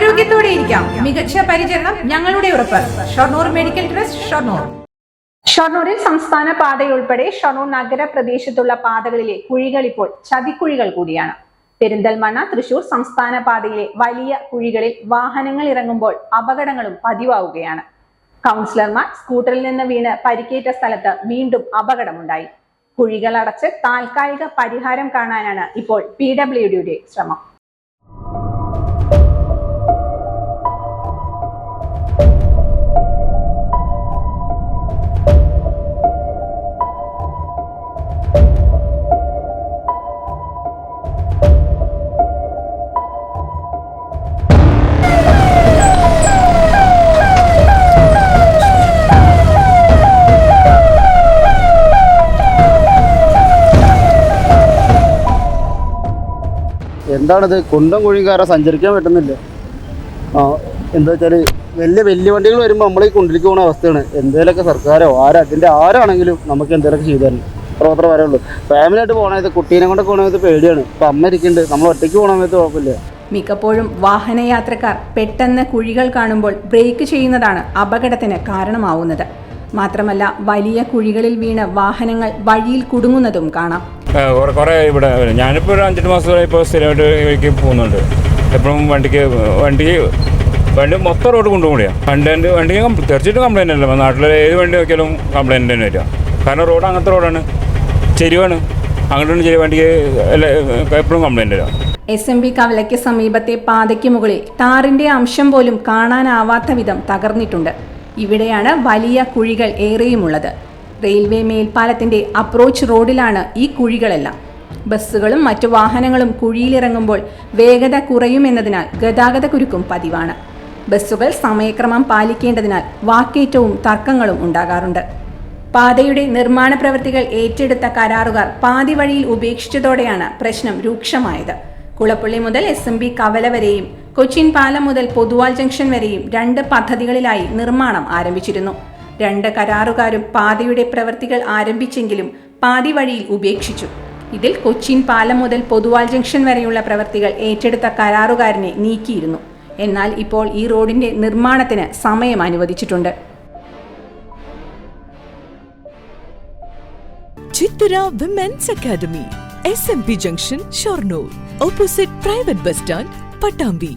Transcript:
ആരോഗ്യത്തോടെ ഇരിക്കാം. മികച്ച പരിചരണം ഞങ്ങളുടെ ഉറപ്പ്. Shoranur medical trust Shoranur. ഷൊർണൂരിൽ സംസ്ഥാന പാതയുൾപ്പെടെ ഷൊർണൂർ നഗര പ്രദേശത്തുള്ള പാതകളിലെ കുഴികൾ ഇപ്പോൾ ചതിക്കുഴികൾ കൂടിയാണ്. പെരിന്തൽമണ്ണ തൃശൂർ സംസ്ഥാന പാതയിലെ വലിയ കുഴികളിൽ വാഹനങ്ങൾ ഇറങ്ങുമ്പോൾ അപകടങ്ങളും പതിവാവുകയാണ്. കൗൺസിലർമാർ സ്കൂട്ടറിൽ നിന്ന് വീണ് പരിക്കേറ്റ സ്ഥലത്ത് വീണ്ടും അപകടമുണ്ടായി. കുഴികൾ അടച്ച് താൽക്കാലിക പരിഹാരം കാണാനാണ് ഇപ്പോൾ പി ഡബ്ല്യു ഡിയുടെ ശ്രമം. എന്താണിത്? കുണ്ടം കുഴിയും കാരണം സഞ്ചരിക്കാൻ പറ്റുന്നില്ല. ആ എന്താ വെച്ചാൽ വലിയ വലിയ വണ്ടികൾ വരുമ്പോൾ നമ്മൾ ഈ കുണ്ടിലേക്ക് പോകുന്ന അവസ്ഥയാണ്. എന്തേലൊക്കെ സർക്കാരോ ആരോ അതിന്റെ ആരാണെങ്കിലും നമുക്ക് എന്തേലൊക്കെ ചെയ്തു തരണം അത്ര മാത്രമേ പറയുള്ളൂ. ഫാമിലി ആയിട്ട് പോകണത് കുട്ടീനെ കൊണ്ട് പോകണത് പേടിയാണ്. ഇപ്പം അമ്മ ഇരിക്കുന്നുണ്ട് നമ്മൾ ഒറ്റയ്ക്ക് പോകണമെന്ന് കുഴപ്പമില്ല. മിക്കപ്പോഴും വാഹനയാത്രക്കാർ പെട്ടെന്ന് കുഴികൾ കാണുമ്പോൾ ബ്രേക്ക് ചെയ്യുന്നതാണ് അപകടത്തിന് കാരണമാവുന്നത്. മാത്രമല്ല വലിയ കുഴികളിൽ വീണ് വാഹനങ്ങൾ വഴിയിൽ കുടുങ്ങുന്നതും കാണാം. കുറെ ഇവിടെ ഞാനിപ്പോൾ ഒരു അഞ്ചെട്ട് മാസം ഇപ്പോൾ സ്ഥിരമായിട്ട് ഇവയ്ക്ക് പോകുന്നുണ്ട്. എപ്പോഴും വണ്ടിക്ക് വണ്ടി വണ്ടി മൊത്തം റോഡ് കൊണ്ടുപോകുകയാണ് വണ്ടി വണ്ടിക്ക് വണ്ടി തീർച്ചയായിട്ടും കംപ്ലൈന്റ് അല്ല. നാട്ടിലെ ഏത് വണ്ടി നോക്കിയാലും കംപ്ലൈന്റ് തന്നെ വരിക. കാരണം റോഡ് അങ്ങനത്തെ റോഡാണ്. ചെരുവാണ്. അങ്ങോട്ടും ചെരിവ്. വണ്ടിക്ക് എപ്പോഴും കംപ്ലൈന്റ് വരിക. എസ് എം ബി കവലയ്ക്ക് സമീപത്തെ പാതയ്ക്ക് മുകളിൽ ടാറിന്റെ അംശം പോലും കാണാനാവാത്ത വിധം തകർന്നിട്ടുണ്ട്. ഇവിടെയാണ് വലിയ കുഴികൾ ഏറെയുമുള്ളത്. റെയിൽവേ മേൽപ്പാലത്തിന്റെ അപ്രോച്ച് റോഡിലാണ് ഈ കുഴികളെല്ലാം. ബസ്സുകളും മറ്റു വാഹനങ്ങളും കുഴിയിലിറങ്ങുമ്പോൾ വേഗത കുറയുമെന്നതിനാൽ ഗതാഗത കുരുക്കും പതിവാണ്. ബസ്സുകൾ സമയക്രമം പാലിക്കേണ്ടതിനാൽ വാക്കേറ്റവും തർക്കങ്ങളും ഉണ്ടാകാറുണ്ട്. പാതയുടെ നിർമ്മാണ പ്രവൃത്തികൾ ഏറ്റെടുത്ത കരാറുകാർ പാതി വഴിയിൽ ഉപേക്ഷിച്ചതോടെയാണ് പ്രശ്നം രൂക്ഷമായത്. കുളപ്പള്ളി മുതൽ എസ് എം ബി കവല വരെയും കൊച്ചിൻ പാലം മുതൽ പൊതുവാൾ ജംഗ്ഷൻ വരെയും രണ്ട് പദ്ധതികളിലായി നിർമ്മാണം ആരംഭിച്ചിരുന്നു. രണ്ട് കരാറുകാരും പാതയുടെ പ്രവൃത്തികൾ ആരംഭിച്ചെങ്കിലും പാതി വഴിയിൽ ഉപേക്ഷിച്ചു. ഇതിൽ കൊച്ചിൻ പാലം മുതൽ പൊതുവാൾ ജംഗ്ഷൻ വരെയുള്ള പ്രവൃത്തികൾ ഏറ്റെടുത്ത കരാറുകാരനെ നീക്കിയിരുന്നു. എന്നാൽ ഇപ്പോൾ ഈ റോഡിന്റെ നിർമ്മാണത്തിന് സമയം അനുവദിച്ചിട്ടുണ്ട്. Chithara women's academy S M P junction Shoranur opposite private bus stand Pattambi